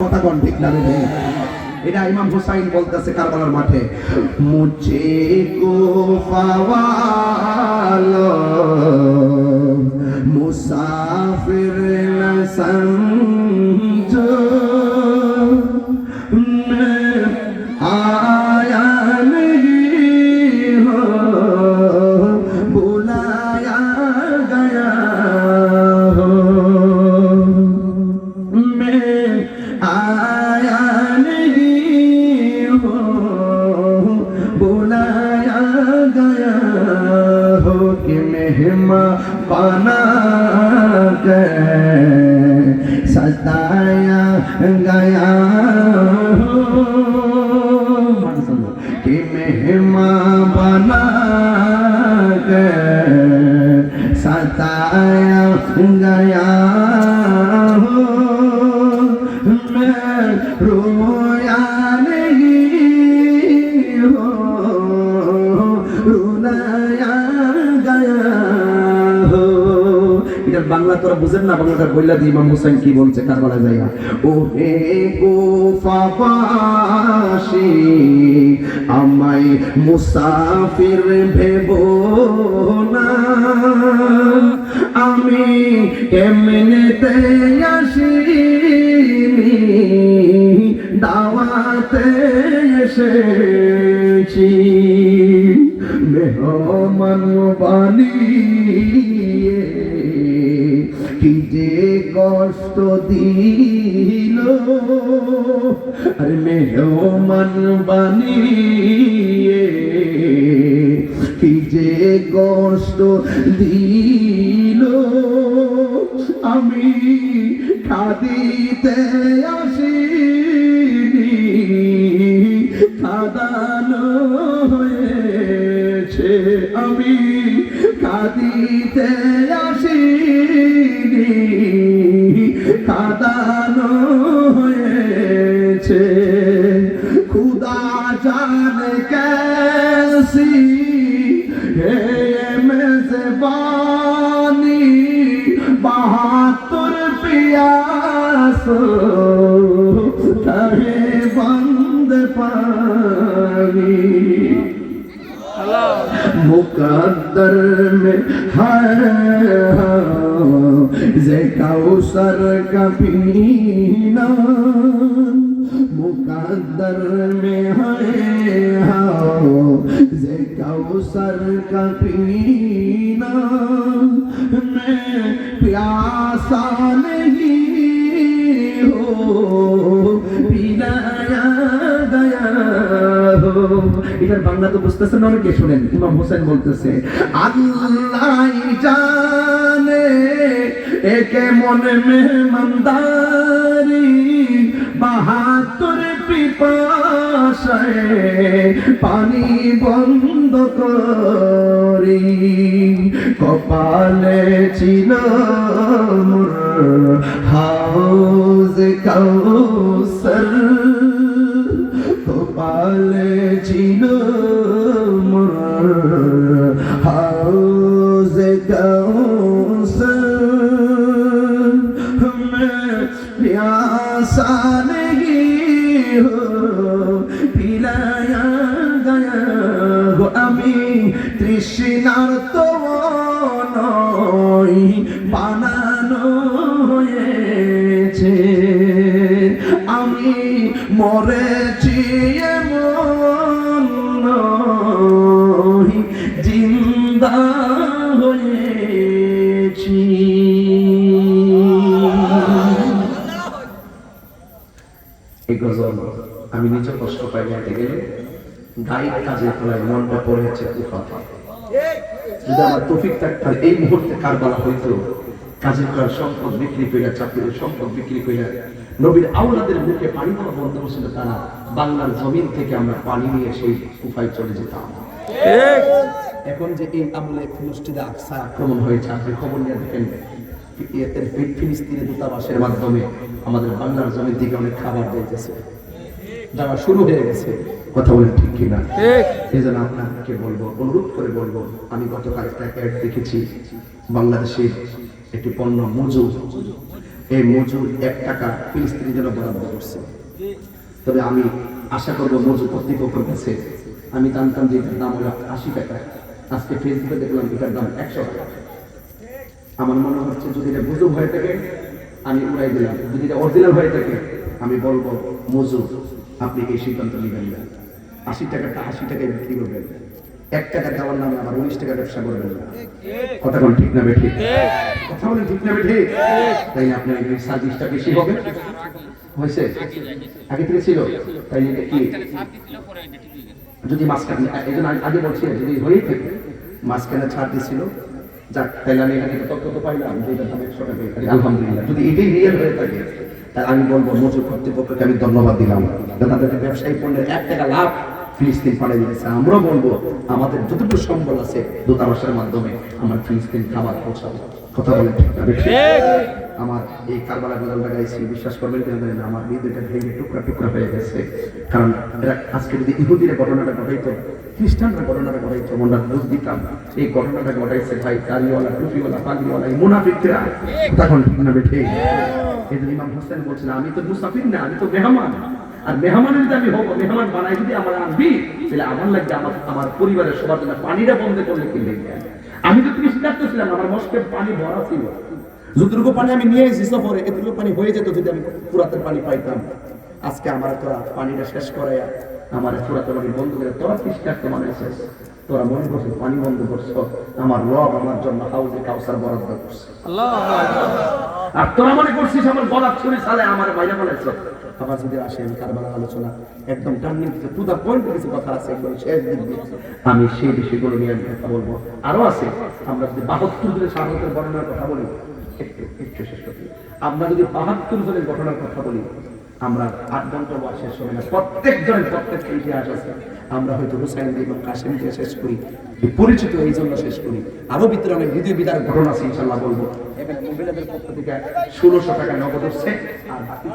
কথা কোন ঠিক না এটা ইমাম হুসাইন বলতেছে কারবালার মাঠে মুচে মুসাফির না सताया गया हो मैं रोया नहीं हो रुलाया गया हो এটার বাংলা তোরা বুঝেন না, বাংলাটা বইলা দি, ইমাম হোসেন কি বলছে কারবালা যাইয়া। ও হে গোফাবাসী আমায় মুসাফির ভেবো না। আমি এমনিতে আসিনি, দাওয়াতে এসেছি। মেহমান বানিয়ে কি যে কষ্ট দিল। আরে মেহমান বানিয়ে কি যে কষ্ট দিল। আমি খাদিতে আসিনি, খাদানো হয়েছে। আমি কাঁদিতে কাদানো হয়েছে খুদা জান कैसी है ये मेजबानी बहात्तर पियास कहे बंद पानी मुकद्दर में है जे कौसर का पीना मुकद्दर में है जे कौसर का पीना मैं प्यासा नहीं हो पिलाया गया हो এটার বাংলা তো বুঝতেছেন অনেকে শুনেন ইমাম হোসেন বলতেছে আল্লাহ জানে একে মনে মেহমানদারি বাহাত্তর পিপাসায় পানি বন্ধ করি। কপালে ছিল হাউজ কৌসর কপালে গেলে কাজে মনটা পড়ে যদি আমার তফিক থাকতাম এই মুহূর্তে হইতো সম্পদ বিক্রি চাকরির সম্পদ বিক্রি নবীর আউলাদের মুখে পানি বন্ধ করছিল তারা, বাংলার জমিন থেকে আমরা পানি নিয়ে সেই কুফায় চলে যেতাম। এখন যে এই আমলে ফিলিস্তিনে আকসা আক্রমণ হয়েছে, আপনি খবর নিয়ে দেখেন ফিলিস্তিনের দূতাবাসের মাধ্যমে আমাদের বাংলার জমির দিকে অনেক খাবার দিতেছে যাওয়া শুরু হয়ে গেছে। কথা বলেন ঠিক কিনা? এই জন্য আপনাকে বলব অনুরোধ করে বলব আমি গতকাল একটা অ্যাড দেখেছি। বাংলাদেশের একটি পণ্য মজু এই মজুর এক টাকা ফিলিস্তিনের জন্য বরাদ্দ করছে। তবে আমি আশা করব মজুর কর্তৃপক্ষের কাছে আমি জানতাম যে এটার দাম হলো আশি টাকা। আজকে ফেসবুকে দেখলাম এটার দাম একশো টাকা। আমার মনে হচ্ছে যদি এটা গুজব হয়ে থাকে আমি উড়াই দিলাম। যদি এটা অরিজিনাল হয়ে থাকে আমি বলব, মজুর, আপনি এই সিদ্ধান্ত নেবেন না। আশি টাকাটা আশি টাকায় বিক্রি করবেন। এক টাকা দেওয়ার নামে আবার উনিশ টাকা ব্যবসা করবেন না। কথা বলেন ঠিক না বেঠিক? কথা বলেন ঠিক না বেঠিক? তাই আপনার এই সার্ভিসটা বেশি হবে? হয়েছে? আগে থেকে ছিল? তাই এটা কি? যদি মাঝখানে, এই জন্য আগে বলছি, যদি হয়েই থাকে, মাঝখানে ছাড় দিছিল। যাক তাহলে আমি এখানে তথ্য তো পাইলাম যে দাম একশো টাকা আলহামদুলিল্লাহ। যদি এটাই রিয়েল হয়ে থাকে তাহলে আমি বলব, মজুর কর্তৃপক্ষকে আমি ধন্যবাদ দিলাম। তাদের ব্যবসায়ী পণ্যের এক টাকা লাভ ফিলিস্তিন পাঠিয়ে দিয়েছে। আমরাও বলব, আমাদের যতটুকু সম্বল আছে দূতাবাসের মাধ্যমে আমরা ফিলিস্তিন খাবার পৌঁছাবো। কথা বলেন? আমার এই কারবালা গজাল লাগাইছি বিশ্বাস করবেন কেন জানি না আমার হৃদয়টা ভেঙে টুকরা টুকরা হয়ে গেছে। কারণ এরা আজকে যদি ইহুদিরা ঘটনাটা ঘটাইতো খ্রিস্টানরা ঘটনাটা ঘটাইতো আমরা বুঝ দিতাম। এই ঘটনাটা ঘটাইছে ভাই দাড়িওয়ালা টুপিওয়ালা পাগড়িওয়ালা এই মুনাফিকরা। তখন ঠিক? না বেঠে এই ইমাম হোসেন আমি তো মুসাফির না আমি তো মেহমান। আর মেহমানের যদি আমি হব মেহমান বানাই যদি আমার আনবি তাহলে আমার লাগবে আমার আমার পরিবারের সবার জন্য পানিটা বন্ধ করলে কি আমি তো তৃষ্ণার্ত ছিলাম আমার মস্কের পানি ভরা ছিল। যতটুকু পানি আমি নিয়ে এসেছি সফরে এতটুকু পানি হয়ে যেত যদি আমি পুরাতের পানি পাইতাম। আজকে আমার তোরা পানিটা শেষ করে আমার পুরাতের পানি বন্ধ করে তোরা তৃষ্ণার্ত বানাইছিস? তোরা মনে করছিস পানি বন্ধ করছ আমার রব আমার জন্য হাউজে কাউসার বরাদ্দ করছে। আর তোরা মনে করছিস আমার গলার ছুরি সালে আমার বাইরে বলেছ আবার যদি আসে, আমি কারবালার আলোচনা, একদম টার্নিং কিছু টু পয়েন্ট কিছু কথা আছে, একদম শেষ দিয়ে। আমি সেই বিষয়গুলো নিয়ে আমি কথা বলব। আরও আছে, আমরা যদি বাহাত্তর জনের স্বাগতের বর্ণনার কথা বলি, একটু একটু শেষ করি আমরা যদি বাহাত্তর জনের ঘটনার কথা বলি, আমরা আট ঘণ্টা বয়স শেষ হবে না। প্রত্যেক জনের প্রত্যেকটা ইতিহাস আছে। আমরা হয়তো হুসাইন দিয়ে এবং কাশিম দিয়ে শেষ করি, পরিচিত এই জন্য শেষ করি। আরও ভিতরে অনেক হৃদয় বিদার ঘটনা আছে ইনশাল্লাহ বলব। এখানে মহিলাদের পক্ষ থেকে ষোলোশো টাকা নগদ হচ্ছে, আর বাকি?